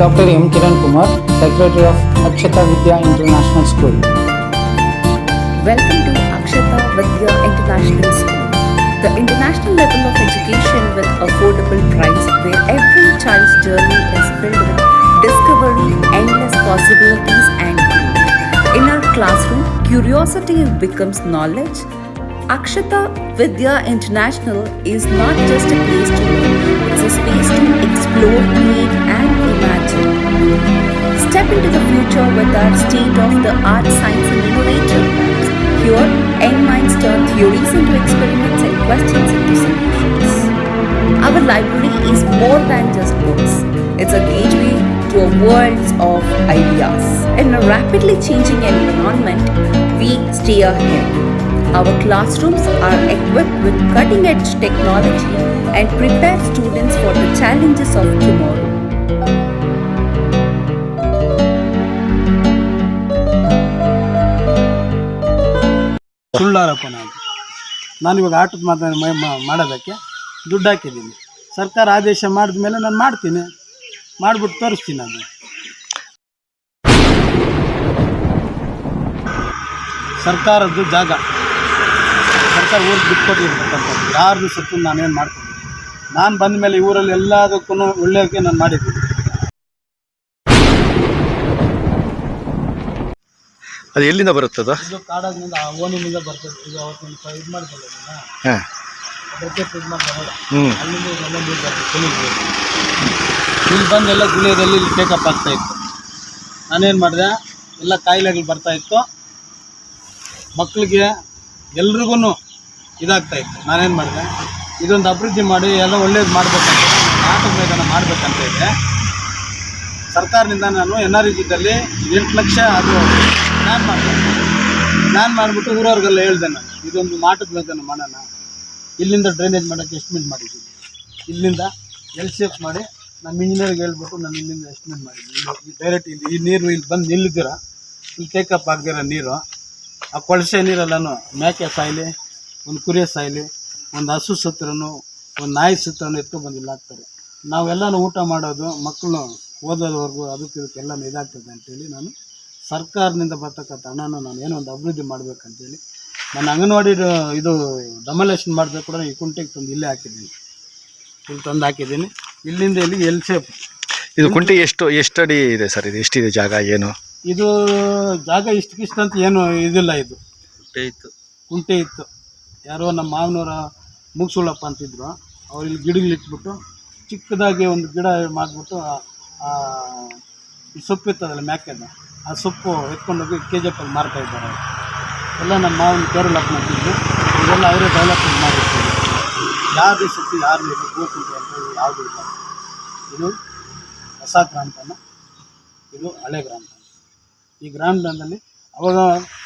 Dr. M. Kiran Kumar, Secretary of Akshata Vidya International School. Welcome to Akshata Vidya International School, the international level of education with affordable price where every child's journey is filled with discovery, endless possibilities and growth. In our classroom, curiosity becomes knowledge. Akshata Vidya International is not just a place to learn, it's a space to explore, create our state-of-the-art science and innovative labs. Here, young minds turn theories into experiments and questions into solutions. Our library is more than just books. It's a gateway to a world of ideas. In a rapidly changing environment, we stay ahead. Our classrooms are equipped with cutting-edge technology and prepare students for the challenges of tomorrow. ಸುಳ್ಳಾರೋಪ ನಾನು ನಾನು ಇವಾಗ ಆಟದ ಮಾತನ್ನು ಮೈ ಮಾ- ಮಾಡೋದಕ್ಕೆ ದುಡ್ಡು ಹಾಕಿದ್ದೀನಿ. ಸರ್ಕಾರ ಆದೇಶ ಮಾಡಿದ ಮೇಲೆ ನಾನು ಮಾಡ್ತೀನಿ. ಮಾಡಿಬಿಟ್ಟು ತೋರಿಸ್ತೀನಿ ನಾನು ಸರ್ಕಾರದ್ದು ಜಾಗ. ಸರ್ಕಾರ ಊರಿಗೆ ಬಿಟ್ಕೊಟ್ಟಿರ್ತಕ್ಕಂಥದ್ದು ಯಾರ್ದು ಸತ್ತು ನಾನೇನು ಮಾಡ್ತೀನಿ ನಾನು ಬಂದ ಮೇಲೆ ಊರಲ್ಲಿ ಎಲ್ಲದಕ್ಕೂ ಒಳ್ಳೆಯದಕ್ಕೆ ನಾನು ಮಾಡಿದ್ದೀನಿ. ಅದು ಎಲ್ಲಿಂದ ಬರುತ್ತದ? ಇದು ಕಾಡಾಗಿನಿಂದ ಆ ಬರ್ತದೆ. ಇದು ಅವತ್ತಿನ ಇದು ಹಾಂ. ಅದಕ್ಕೆ ಇದು ಹ್ಞೂ ಅಲ್ಲಿಂದ ಎಲ್ಲ ನೀರು ಬರ್ತದೆ ಕುಣಿಗೆ ಇಲ್ಲಿ ಬಂದು ಎಲ್ಲ ಗುಳಿಯದಲ್ಲಿ ಇಲ್ಲಿ ಟೇಕಪ್ ಆಗ್ತಾ ಇತ್ತು. ನಾನೇನು ಮಾಡಿದೆ? ಎಲ್ಲ ಕಾಯಿಲೆಗಳು ಬರ್ತಾ ಇತ್ತು. ಮಕ್ಕಳಿಗೆ ಎಲ್ರಿಗೂ ಇದಾಗ್ತಾ ಇತ್ತು. ನಾನೇನು ಮಾಡಿದೆ? ಇದೊಂದು ಅಭಿವೃದ್ಧಿ ಮಾಡಿ ಎಲ್ಲ ಒಳ್ಳೇದು ಮಾಡಬೇಕಂತ ನಾಟಕ ಮೈದಾನ ಮಾಡ್ಬೇಕಂತ ಇದೆ. ಸರ್ಕಾರದಿಂದ ನಾನು ಎನ್ ಆರ್ ಇದ್ದಲ್ಲಿ ಎಂಟು ಲಕ್ಷ ಅದು ಪ್ಲ್ಯಾನ್ ಮಾಡಿದೆ ನಾನು ಮಾಡಿಬಿಟ್ಟು ಊರವ್ರಿಗೆಲ್ಲ ಹೇಳ್ದೆ ನಾನು, ಇದೊಂದು ಮಾಟದ ಮೈದಾನ ಮಾಡೋಣ ಇಲ್ಲಿಂದ ಡ್ರೈನೇಜ್ ಮಾಡೋಕ್ಕೆ ಎಸ್ಟಿಮೇಟ್ ಮಾಡಿದ್ದೀನಿ ಇಲ್ಲಿಂದ ಎಲ್ ಶೇಪ್ ಮಾಡಿ ನಮ್ಮ ಇಂಜಿನಿಯರ್ಗೆ ಹೇಳ್ಬಿಟ್ಟು ನಾನು ಇಲ್ಲಿಂದ ಎಸ್ಟಿಮೇಟ್ ಮಾಡಿದ್ದೀನಿ ಡೈರೆಕ್ಟ್ ಇಲ್ಲಿ ಈ ನೀರು ಇಲ್ಲಿ ಬಂದು ನಿಲ್ಲಿದ್ದೀರ? ಇಲ್ಲಿ ಟೇಕಪ್ ಆಗದಿರ ನೀರು. ಆ ಕೊಳಸೆ ನೀರೆಲ್ಲನೂ ಮೇಕೆ ಸಾಯ್ಲಿ, ಒಂದು ಕುರಿಯ ಸಾಯ್ಲಿ, ಒಂದು ಹಸು ಸತ್ರನು ಒಂದು ನಾಯಿ ಸತ್ರನು ಎತ್ಕೊಂಡು ಇಲ್ಲಿ ಹಾಕ್ತಾರೆ. ನಾವೆಲ್ಲನೂ ಊಟ ಮಾಡೋದು ಮಕ್ಕಳು ಓದೋದವರೆಗೂ ಅದಕ್ಕೆ ಇದಕ್ಕೆಲ್ಲನೂ ಇದಾಗ್ತದೆ ಅಂತೇಳಿ ನಾನು ಸರ್ಕಾರದಿಂದ ಬರ್ತಕ್ಕಂಥ ಹಣನ ನಾನು ಏನೋ ಒಂದು ಅಭಿವೃದ್ಧಿ ಮಾಡಬೇಕಂತೇಳಿ ನನ್ನ ಅಂಗನವಾಡಿ ಇದು ಡಮಲೇಷನ್ ಮಾಡಿದ್ರೆ ಕೂಡ ಈ ಕುಂಟೆಗೆ ತಂದು ಇಲ್ಲೇ ಹಾಕಿದ್ದೀನಿ. ಇಲ್ಲಿ ತಂದು ಹಾಕಿದ್ದೀನಿ. ಇಲ್ಲಿಂದ ಇಲ್ಲಿ ಎಲ್ ಸೇಫ್ ಇದು ಕುಂಟೆ ಎಷ್ಟು ಎಷ್ಟು ಅಡಿ ಇದೆ ಸರ್? ಇದು ಎಷ್ಟಿದೆ ಜಾಗ ಏನು? ಇದು ಜಾಗ ಇಷ್ಟಕ್ಕಿಷ್ಟು ಅಂತ ಏನು ಇದಿಲ್ಲ ಇದು. ಕುಂಟೆ ಇತ್ತು. ಕುಂಟೆ ಇತ್ತು. ಯಾರೋ ನಮ್ಮ ಮಾವನವರ ಮುಗ್ಸುಳಪ್ಪ ಅಂತಿದ್ರು. ಅವ್ರು ಇಲ್ಲಿ ಗಿಡಗಳಿಟ್ಬಿಟ್ಟು ಚಿಕ್ಕದಾಗಿ ಒಂದು ಗಿಡ ಮಾಡಿಬಿಟ್ಟು ಈ ಸೊಪ್ಪು ಇರ್ತದಲ್ಲ ಮ್ಯಾಕೆದ ಆ ಸೊಪ್ಪು ಎತ್ಕೊಂಡೋಗಿ ಕೆ ಜಿ ಎಫಲ್ಲಿ ಮಾರ್ತಾ ಇದ್ದಾರೆ. ಎಲ್ಲ ನಮ್ಮ ಮಾವನ ಕೇರಳ ಮಾಡ್ತಿದ್ರು. ಇದೆಲ್ಲ ಅವರೇ ಡೆವಲಪ್ಮೆಂಟ್ ಮಾಡಿರ್ತಾರೆ. ಯಾರು ಸೊಪ್ಪು ಯಾರು ಇಲ್ಲ ಗೋಕುಂಟೆ ಅಂತ ಯಾವುದೂ ಇಲ್ಲ. ಇದು ಹೊಸ ಗ್ರಾಮಠಾಣ ಇದು ಹಳೆ ಗ್ರಾಮಠಾಣ ಈ ಗ್ರಾಮದಲ್ಲಿ ಅವಾಗ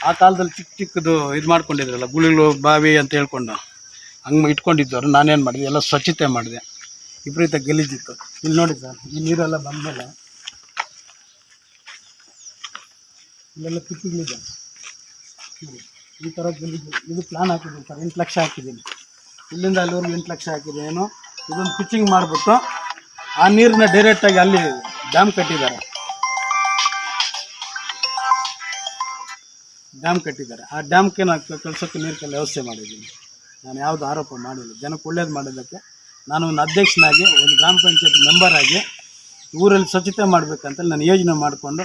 ಆ ಕಾಲದಲ್ಲಿ ಚಿಕ್ಕ ಚಿಕ್ಕದು ಇದು ಮಾಡ್ಕೊಂಡಿದ್ರಲ್ಲ, ಗುಳಿಗಳು ಬಾವಿ ಅಂತ ಹೇಳ್ಕೊಂಡು ಹಂಗೆ ಇಟ್ಕೊಂಡಿದ್ದವ್ರು. ನಾನೇನು ಮಾಡಿದೆ, ಎಲ್ಲ ಸ್ವಚ್ಛತೆ ಮಾಡಿದೆ. ವಿಪರೀತ ಗಲೀಜಿತ್ತು. ಇಲ್ಲಿ ನೋಡಿ ಸರ್, ಈ ನೀರೆಲ್ಲ ಬಂದಮೇಲೆ ಇಲ್ಲೆಲ್ಲ ತಿಪ್ಪಿಗಳಿದೆ ಈ ಥರ ಇದು ಪ್ಲ್ಯಾನ್ ಹಾಕಿದ್ದೀನಿ ಸರ್. ಎಂಟು ಲಕ್ಷ ಹಾಕಿದ್ದೀನಿ. ಇಲ್ಲಿಂದ ಅಲ್ಲಿವರೆಗೆ ಎಂಟು ಲಕ್ಷ ಹಾಕಿದ್ದೀನಿ ಇದೊಂದು ಪಿಚ್ಚಿಂಗ್ ಮಾಡಿಬಿಟ್ಟು ಆ ನೀರನ್ನ ಡೈರೆಕ್ಟಾಗಿ ಅಲ್ಲಿ ಡ್ಯಾಮ್ ಕಟ್ಟಿದ್ದಾರೆ. ಡ್ಯಾಮ್ ಕಟ್ಟಿದ್ದಾರೆ. ಆ ಡ್ಯಾಮ್ಗೆ ನಾನು ಕೆಲಸಕ್ಕೆ ನೀರು ವ್ಯವಸ್ಥೆ ಮಾಡಿದ್ದೀನಿ. ನಾನು ಯಾವುದು ಆರೋಪ ಮಾಡಿಲ್ಲ. ಜನಕ್ಕೆ ಒಳ್ಳೇದು ಮಾಡೋದಕ್ಕೆ ನಾನು ಒಂದು ಅಧ್ಯಕ್ಷನಾಗಿ, ಒಂದು ಗ್ರಾಮ ಪಂಚಾಯತ್ ಮೆಂಬರಾಗಿ ಊರಲ್ಲಿ ಸ್ವಚ್ಛತೆ ಮಾಡಬೇಕಂತ ನಾನು ಯೋಜನೆ ಮಾಡಿಕೊಂಡು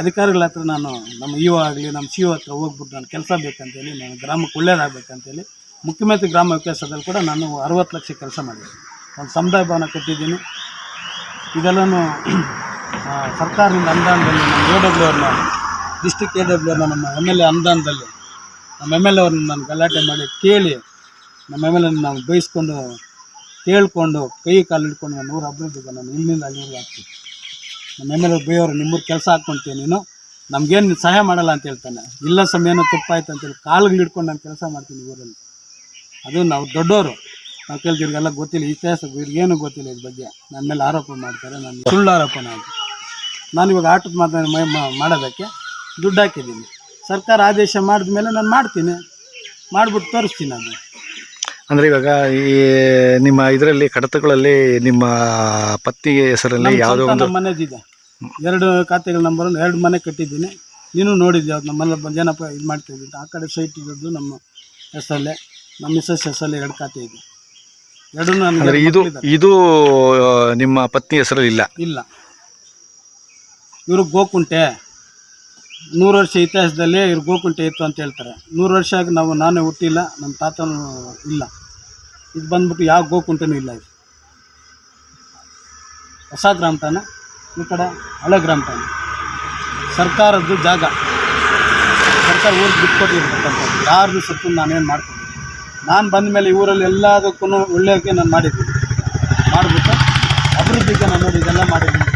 ಅಧಿಕಾರಿಗಳ ಹತ್ರ ನಾನು ನಮ್ಮ ಇ ಆಗಲಿ, ನಮ್ಮ ಸಿ ಹತ್ರ ಹೋಗ್ಬಿಟ್ಟು ನಾನು ಕೆಲಸ ಬೇಕಂತೇಳಿ, ನಾನು ಗ್ರಾಮಕ್ಕೆ ಒಳ್ಳೇದಾಗಬೇಕಂತೇಳಿ, ಮುಖ್ಯಮಂತ್ರಿ ಗ್ರಾಮ ವಿಕಾಸದಲ್ಲಿ ಕೂಡ ನಾನು ಅರವತ್ತು ಲಕ್ಷ ಕೆಲಸ ಮಾಡಿದ್ದೀನಿ ಒಂದು ಸಮುದಾಯ ಭವನ ಕಟ್ಟಿದ್ದೀನಿ. ಇದೆಲ್ಲನೂ ಸರ್ಕಾರದಿಂದ ಅನುದಾನದಲ್ಲಿ, ನಮ್ಮ ಎ ಡಬ್ಲ್ಯೂ ಅವ್ರನ್ನ ಡಿಸ್ಟಿಕ್ ಎ ಡಬ್ಲ್ಯೂ ಅವ್ರನ್ನ ನಮ್ಮ ಎಂ ಎಲ್ ಎ ಅನುದಾನದಲ್ಲಿ, ನಮ್ಮ ಎಂ ಎಲ್ ಎ ನಾನು ಗಲಾಟೆ ಮಾಡಿ ಕೇಳಿ, ನಮ್ಮ ಎಂ ಎಲ್ ಎನ ನಾವು ಬೈಸ್ಕೊಂಡು, ಕೇಳಿಕೊಂಡು, ಕೈ ಕಾಲು ಹಿಡ್ಕೊಂಡು ನಾನು ಊರ ಅಭಿವೃದ್ಧಿಗೆ ನಾನು ಇಲ್ಲಿಂದ ಅಲ್ಲಿವರೆಗೆ ಹಾಕ್ತೀನಿ ನಮ್ಮ ಎಂ ಎಲ್ ಎ ನಿಮ್ಮೂರು ಕೆಲಸ ಹಾಕ್ಕೊಂತೀವಿ ನೀನು? ನಮಗೇನು ಸಹಾಯ ಮಾಡಲ್ಲ ಅಂತ ಹೇಳ್ತಾನೆ. ಇಲ್ಲ ಸಮಯ ಏನೋ ತಪ್ಪಾಯ್ತು ಅಂತೇಳಿ ಕಾಲುಗಳು ಹಿಡ್ಕೊಂಡು ನಾನು ಕೆಲಸ ಮಾಡ್ತೀನಿ ಊರಲ್ಲಿ. ಅದು ನಾವು ದೊಡ್ಡವರು ನಾವು ಕೇಳ್ತಿವ್ರಿಗೆಲ್ಲ ಗೊತ್ತಿಲ್ಲ ಇತಿಹಾಸ ಇವ್ರಿಗೇನು ಗೊತ್ತಿಲ್ಲ ಇದ್ರ ಬಗ್ಗೆ. ನನ್ನ ಮೇಲೆ ಆರೋಪ ಮಾಡ್ತಾರೆ, ನಾನು ಸುಳ್ಳು ಆರೋಪ ನಾನು ನಾನು ಇವಾಗ ಆಟದ ಮಾತನ್ನು ಮಾಡೋದಕ್ಕೆ ದುಡ್ಡು ಹಾಕಿದ್ದೀನಿ. ಸರ್ಕಾರ ಆದೇಶ ಮಾಡಿದ ಮೇಲೆ ನಾನು ಮಾಡ್ತೀನಿ. ಮಾಡಿಬಿಟ್ಟು ತೋರಿಸ್ತೀನಿ ನಾನು ಅಂದ್ರೆ ಇವಾಗ ಈ ನಿಮ್ಮ ಇದರಲ್ಲಿ ಕಡತಗಳಲ್ಲಿ ನಿಮ್ಮ ಪತ್ನಿ ಹೆಸರಲ್ಲಿ ನಮ್ಮ ಯಾವುದೋ ಒಂದು ನಮ್ಮ ಮನೆದಿದೆ ಎರಡು ಖಾತೆಗಳ ನಂಬರ್ ಎರಡು ಮನೆ ಕಟ್ಟಿದ್ದೀನಿ. ನೀನು ನೋಡಿದ್ದೆ ಅವ್ರು ನಮ್ಮಲ್ಲ ಜನಪ್ಪ ಇದು ಮಾಡ್ತಾ ಆ ಕಡೆ ಸೈಟ್ ಇರೋದು ನಮ್ಮ ಹೆಸರಲ್ಲೇ ನಮ್ಮ ಮಿಸ್ಸಸ್ ಹೆಸರಲ್ಲಿ ಎರಡು ಖಾತೆ ಇದೆ. ಎರಡು ಅಂದ್ರೆ ಇದು. ಇದು ನಿಮ್ಮ ಪತ್ನಿ ಹೆಸರಲ್ಲಿ ಇಲ್ಲ? ಇಲ್ಲ. ಇವರು ಗೋಕುಂಟೆ. ನೂರು ವರ್ಷ ಇತಿಹಾಸದಲ್ಲಿ ಇವ್ರು ಗೋಕುಂಟೆ ಇತ್ತು ಅಂತ ಹೇಳ್ತಾರೆ. ನೂರು ವರ್ಷ ಆಗಿ ನಾವು ನಾನೇ ಹುಟ್ಟಿಲ್ಲ, ನಮ್ಮ ತಾತನೂ ಇಲ್ಲ. ಇದು ಬಂದ್ಬಿಟ್ಟು ಯಾವ ಗೋಕುಂಟೆನೂ ಇಲ್ಲ ಇದು. ಹೊಸ ಗ್ರಾಮ ತಾನೆ, ಈ ಕಡೆ ಹಳೆ ಗ್ರಾಮ ತಾನೆ. ಸರ್ಕಾರದ್ದು ಜಾಗ. ಸರ್ಕಾರ ಊರಿಗೆ ಬಿಟ್ಕೊಟ್ಟಿರ್ತಕ್ಕಂಥದ್ದು. ಯಾರ್ದು ಸತ್ತು ನಾನೇನು ಮಾಡ್ತೀನಿ ನಾನು ಬಂದ ಮೇಲೆ ಊರಲ್ಲಿ ಎಲ್ಲದಕ್ಕೂ ಒಳ್ಳೆಯಕ್ಕೆ ನಾನು ಮಾಡಿದ್ದೀನಿ. ಮಾಡಿಬಿಟ್ಟು ಅಭಿವೃದ್ಧಿಗೆ ನಾನು ಇದೆಲ್ಲ ಮಾಡಿದ್ದೀನಿ.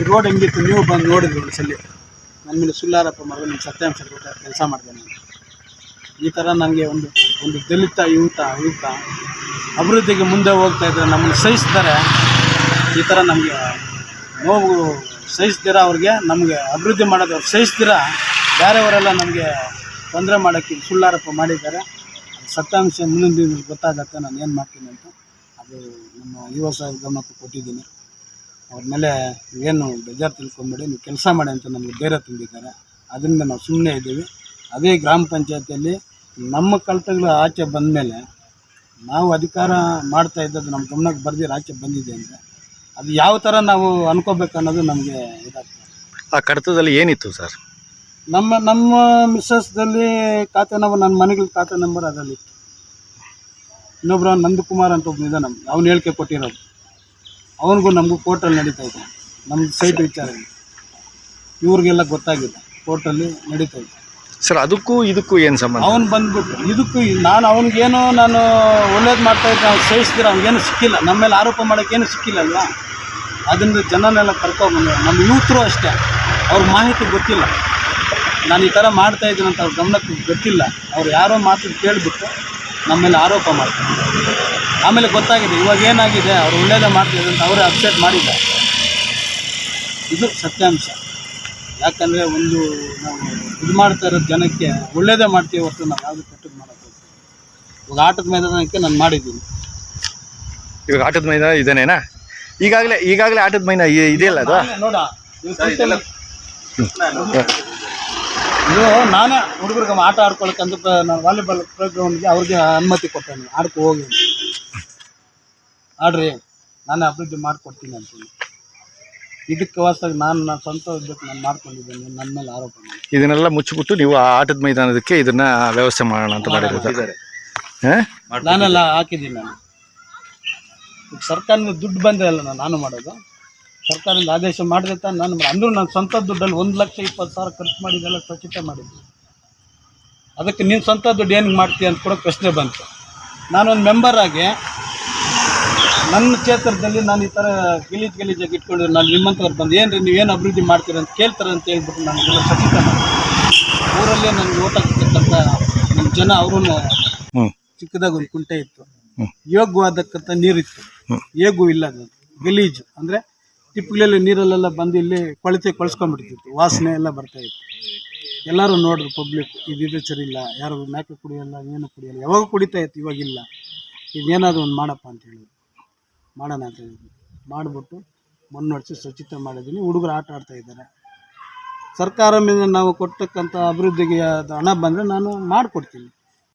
ಈ ರೋಡ್ ಹೆಂಗಿತ್ತು ನೀವು ಬಂದು ನೋಡಿದ್ರಿ ಒಂದು ನನ್ನ ಮೇಲೆ ಸುಳ್ಳಾರಪ್ಪ ಮಗ ನಿಮ್ಮ ಸತ್ಯಾಂಶ ಕೆಲಸ ಮಾಡಿದೆ ನಾನು. ಈ ಥರ ನನಗೆ ಒಂದು ಒಂದು ದಲಿತ ಯುವತ, ಯುವಕ ಅಭಿವೃದ್ಧಿಗೆ ಮುಂದೆ ಹೋಗ್ತಾ ಇದ್ದರೆ ನಮ್ಮನ್ನು ಸಹಿಸ್ತಾರೆ. ಈ ಥರ ನಮಗೆ ನೋವು ಸಹಿಸ್ತೀರಾ ಅವ್ರಿಗೆ? ನಮಗೆ ಅಭಿವೃದ್ಧಿ ಮಾಡೋದು ಅವ್ರು ಸಹಿಸ್ತೀರಾ? ಬೇರೆಯವರೆಲ್ಲ ನಮಗೆ ತೊಂದರೆ ಮಾಡೋಕ್ಕೆ ಸುಳ್ಳಾರಪ್ಪ ಮಾಡಿದ್ದಾರೆ. ಸತ್ಯಾಂಶ ಮುಂದಿನ ದಿನ ಗೊತ್ತಾಗತ್ತೆ ನಾನು ಏನು ಮಾಡ್ತೀನಿ ಅಂತ. ಅದು ನಮ್ಮ ಯುವ ಸಾಹಿತ್ಯ ಗಮನಕ್ಕೆ ಕೊಟ್ಟಿದ್ದೀನಿ. ಅವ್ರ ಮೇಲೆ ಏನು ಬೇಜಾರು ತಿಳ್ಕೊಂಬೇಡಿ ನೀವು ಕೆಲಸ ಮಾಡಿ ಅಂತ ನಮಗೆ ಧೈರ್ಯ ತುಂಬಿದ್ದಾರೆ. ಅದರಿಂದ ನಾವು ಸುಮ್ಮನೆ ಇದ್ದೀವಿ. ಅದೇ ಗ್ರಾಮ ಪಂಚಾಯತಿಯಲ್ಲಿ ನಮ್ಮ ಕಲ್ತಗಳು ಆಚೆ ಬಂದ ಮೇಲೆ ನಾವು ಅಧಿಕಾರ ಮಾಡ್ತಾ ಇದ್ದದ್ದು ನಮ್ಮ ಗಮನಕ್ಕೆ ಬರ್ದಿರ ಆಚೆ ಬಂದಿದೆ ಅಂದರೆ ಅದು ಯಾವ ಥರ ನಾವು ಅನ್ಕೋಬೇಕು ಅನ್ನೋದು ನಮಗೆ ಇದಾಗ್ತದೆ. ಆ ಕಡತದಲ್ಲಿ ಏನಿತ್ತು ಸರ್? ನಮ್ಮ ನಮ್ಮ ಮಿಸ್ಸಸ್ದಲ್ಲಿ ಖಾತೆ ನಂಬರ್ ನನ್ನ ಮನೆಗಳ ಖಾತೆ ನಂಬರ್ ಅದರಲ್ಲಿತ್ತು. ಇನ್ನೊಬ್ಬರು ನಂದಕುಮಾರ್ ಅಂತ ಒಬ್ಬನಿದೆ ಇದ್ದಾನೆ ಅವ್ನು ಹೇಳಿಕೆ ಕೊಟ್ಟಿರೋದು. ಅವನಿಗೂ ನಮಗೂ ಕೋರ್ಟಲ್ಲಿ ನಡೀತಾ ಇದೆ. ನಮ್ಮ ಸೈಟ್ ವಿಚಾರ ಇವ್ರಿಗೆಲ್ಲ ಗೊತ್ತಾಗಿದೆ. ಕೋರ್ಟಲ್ಲಿ ನಡೀತಾ ಇದೆ. ಸರ್ ಅದಕ್ಕೂ ಇದಕ್ಕೂ ಏನು ಸಂಬಂಧ? ಅವನು ಬಂದ್ಬಿಟ್ಟು ಇದಕ್ಕೂ ನಾನು ಅವ್ನಿಗೇನು ನಾನು ಒಳ್ಳೇದು ಮಾಡ್ತಾ ಇದ್ದೆ ಅವ್ನು ಸಹಿಸ್ತೀರ ಅವ್ನಿಗೇನು ಸಿಕ್ಕಿಲ್ಲ. ನಮ್ಮ ಮೇಲೆ ಆರೋಪ ಮಾಡೋಕ್ಕೇನು ಸಿಕ್ಕಿಲ್ಲ ಅಲ್ವಾ ಅದರಿಂದ ಜನನೆಲ್ಲ ಕರ್ಕೊಂಬಂದು ನಮ್ಮ ಯೂತ್ರು ಅಷ್ಟೇ. ಅವ್ರ ಮಾಹಿತಿ ಗೊತ್ತಿಲ್ಲ. ನಾನು ಈ ಥರ ಮಾಡ್ತಾ ಇದ್ದೀನಿ ಅಂತ ಅವ್ರ ಗಮನಕ್ಕೆ ಗೊತ್ತಿಲ್ಲ. ಅವ್ರು ಯಾರೋ ಮಾತು ಕೇಳಿಬಿಟ್ಟು ನಮ್ಮ ಮೇಲೆ ಆರೋಪ ಮಾಡ್ತಾರೆ. ಆಮೇಲೆ ಗೊತ್ತಾಗಿದೆ ಇವಾಗ ಏನಾಗಿದೆ ಅವ್ರು ಒಳ್ಳೇದೇ ಮಾಡ್ತಿದ್ರು ಅಂತ ಅವರೇ ಅಪ್ಸೆಟ್ ಮಾಡಿದ್ದಾರೆ. ಇದು ಸತ್ಯಾಂಶ. ಯಾಕಂದರೆ ಒಂದು ನಾವು ಇದು ಮಾಡ್ತಾ ಇರೋ ಜನಕ್ಕೆ ಒಳ್ಳೇದೇ ಮಾಡ್ತೀವಿ ಹೊರತು ನಾವು ಯಾವುದು ಕೆಟ್ಟದ್ದು ಮಾಡೋದು ಇವಾಗ ಆಟದ ಮೈದಾನಕ್ಕೆ ನಾನು ಮಾಡಿದ್ದೀನಿ. ಇವಾಗ ಆಟದ ಮೈದಾನ ಇದೇನೇನಾ? ಈಗಾಗಲೇ ಈಗಾಗಲೇ ಆಟದ ಮೈದಾನ ಇದೆಯಲ್ಲ ಅದು? ನೋಡ ಇದು ನಾನೇ ಹುಡುಗರಿಗೆ ಆಟ ಆಡ್ಕೊಳಕ್ಕೆ ಅಂತ ನಾನು ವಾಲಿಬಾಲ್ ಪ್ರೋಗ್ರಾಮ್ಗೆ ಅವ್ರಿಗೆ ಅನುಮತಿ ಕೊಟ್ಟೆ ಆಡ್ಕೊ ಹೋಗಿ ಅಂತ. ಆಡ್ರಿ ನಾನೇ ಅಭಿವೃದ್ಧಿ ಮಾಡಿಕೊಡ್ತೀನಿ ಹೇಳಿ ಇದಕ್ಕೆ ವಾಸ್ತಾಗಿ ನಾನು ನನ್ನ ಸ್ವಂತ ಉದ್ಯೋಗ ನಾನು ಮಾಡ್ಕೊಂಡಿದ್ದೀನಿ. ನನ್ನ ಮೇಲೆ ಆರೋಪ ಮಾಡಿ ಇದನ್ನೆಲ್ಲ ಮುಚ್ಚಿಬಿಟ್ಟು ನೀವು ಆ ಆಟದ ಮೈದಾನದಕ್ಕೆ ಇದನ್ನ ವ್ಯವಸ್ಥೆ ಮಾಡೋಣ ಅಂತ ಮಾಡಿರೋದು ಹಾಂ? ನಾನೆಲ್ಲ ಹಾಕಿದ್ದೀನಿ ನಾನು. ಈಗ ಸರ್ಕಾರದಿಂದ ದುಡ್ಡು ಬಂದೆ ಅಲ್ಲ ನಾನು ಮಾಡೋದು. ಸರ್ಕಾರದಿಂದ ಆದೇಶ ಮಾಡಿದೆ ತಾನೆ ನಾನು ನನ್ನ ಅಂದ್ರೂ ನಾನು ಸ್ವಂತ ದುಡ್ಡಲ್ಲಿ ಒಂದು ಲಕ್ಷ ಇಪ್ಪತ್ತು ಸಾವಿರ ಖರ್ಚು ಮಾಡಿದ್ದೆಲ್ಲ ಸ್ವಚ್ಛತೆ ಮಾಡಿದ್ದೆ ಅದಕ್ಕೆ ನೀನು ಸ್ವಂತ ದುಡ್ಡು ಏನು ಮಾಡ್ತೀಯ ಅಂತ ಕೂಡ ಪ್ರಶ್ನೆ ಬಂತು. ನಾನೊಂದು ಮೆಂಬರ್ ಆಗಿ ನನ್ನ ಕ್ಷೇತ್ರದಲ್ಲಿ ನಾನು ಈ ಥರ ಗಲೀಜು ಗಲೀಜಾಗಿ ಇಟ್ಕೊಂಡಿದ್ರೆ ನಾನು ನಿಮ್ಮಂತವ್ರು ಬಂದು ಏನು ರೀ ಏನು ಅಭಿವೃದ್ಧಿ ಮಾಡ್ತೀರಿ ಅಂತ ಕೇಳ್ತಾರೆ ಅಂತ ಹೇಳ್ಬಿಟ್ಟು ನನಗೆಲ್ಲ ಸ್ವಚ್ಛತೆ ಮಾಡಿ ಊರಲ್ಲೇ ನನಗೆ ಓಟ್ ಹಾಕ್ತಕ್ಕಂಥ ನಮ್ಮ ಜನ ಅವರು ಚಿಕ್ಕದಾಗ ಒಂದು ಕುಂಟೆ ಇತ್ತು. ಯೋಗ್ಯವಾದಕ್ಕಂಥ ನೀರಿತ್ತು. ಹೇಗೂ ಇಲ್ಲ ಗಲೀಜು. ಅಂದರೆ ತಿಪ್ಪಲೆಲ್ಲ ನೀರಲ್ಲೆಲ್ಲ ಬಂದು ಇಲ್ಲಿ ಕೊಳತೆ ಕೊಳಿಸ್ಕೊಂಡ್ಬಿಡ್ತಿತ್ತು. ವಾಸನೆ ಎಲ್ಲ ಬರ್ತಾ ಇತ್ತು. ಎಲ್ಲರೂ ನೋಡ್ರಿ ಪಬ್ಲಿಕ್ ಇದಿದೆ ಸರಿ ಇಲ್ಲ ಯಾರು ಮ್ಯಾಕೆ ಕುಡಿಯಲ್ಲ, ಏನು ಕುಡಿಯಲ್ಲ, ಯಾವಾಗ ಕುಡಿತಾ ಇತ್ತು ಇವಾಗಿಲ್ಲ ಇದೇನಾದ್ರು ಒಂದು ಮಾಡಪ್ಪ ಅಂತ ಹೇಳಿದ್ರು. ಮಾಡೋಣ ಅಂತ ಹೇಳಿದ್ವಿ ಮಾಡಿಬಿಟ್ಟು ಮಣ್ಣು ಹೊಡೆಸಿ ಸ್ವಚ್ಛತೆ ಮಾಡಿದ್ದೀನಿ ಹುಡುಗರು ಆಟ ಆಡ್ತಾ ಇದ್ದಾರೆ. ಸರ್ಕಾರ ಮೇಲೆ ನಾವು ಕೊಡ್ತಕ್ಕಂಥ ಅಭಿವೃದ್ಧಿಗೆ ಹಣ ಬಂದರೆ ನಾನು ಮಾಡಿಕೊಡ್ತೀನಿ.